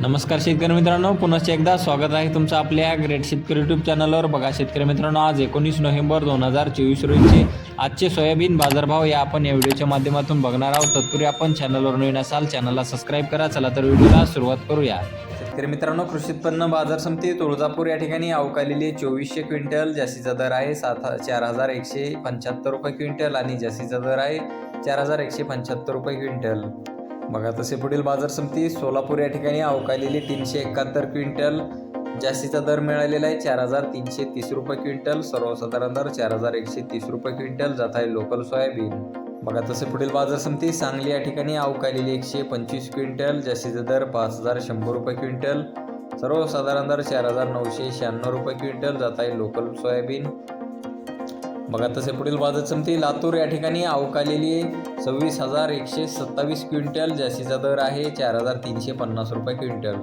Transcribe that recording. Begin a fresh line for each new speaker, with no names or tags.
नमस्कार शेतकरी मित्रांनो पुनश्च एकदा स्वागत आहे तुमचं आपल्या ग्रेट शेतकरी यूट्यूब चॅनलवर बघा शेतकरी मित्रांनो आज एकोणीस नोव्हेंबर दोन हजार चोवीस रोजीचे आजचे सोयाबीन बाजारभाव या आपण या व्हिडिओच्या माध्यमातून बघणार आहोत. तत्पूर्वी आपण चॅनलवर नवीन असाल चॅनलला सबस्क्राईब करा. चला तर व्हिडिओला सुरुवात करूया. शेतकरी मित्रांनो कृषी उत्पन्न बाजार समिती तुळजापूर या ठिकाणी अवकालेली चोवीसशे क्विंटल जास्तीचा दर आहे सात चार हजार एकशे पंच्याहत्तर रुपये क्विंटल आणि जास्तीचा दर आहे चार हजार एकशे पंच्याहत्तर रुपये क्विंटल. बघा तसे पुढील बाजार समिती सोलापूर या ठिकाणी अवकालेली तीनशे एकाहत्तर क्विंटल. जास्तीचा दर मिळालेला आहे चार हजार तीनशे तीस रुपये क्विंटल. सर्वसाधारण दर चार हजार एकशे तीस रुपये क्विंटल. जात आहे लोकल सोयाबीन. बघा तसे पुढील बाजार समिती सांगली या ठिकाणी अवकालेली एकशे पंचवीस क्विंटल. जास्तीचा दर पाच हजार शंभर रुपये क्विंटल. सर्वसाधारण दर चार हजार नऊशे शहाण्णव रुपये क्विंटल. जात आहे लोकल सोयाबीन. बघा तसे पुढील बाजार समिती लातूर या ठिकाणी अवकालेली सव्वीस हजार एकशे सत्तावीस क्विंटल जास्तीचा दर आहे. चार हजार तीनशे पन्नास रुपये क्विंटल.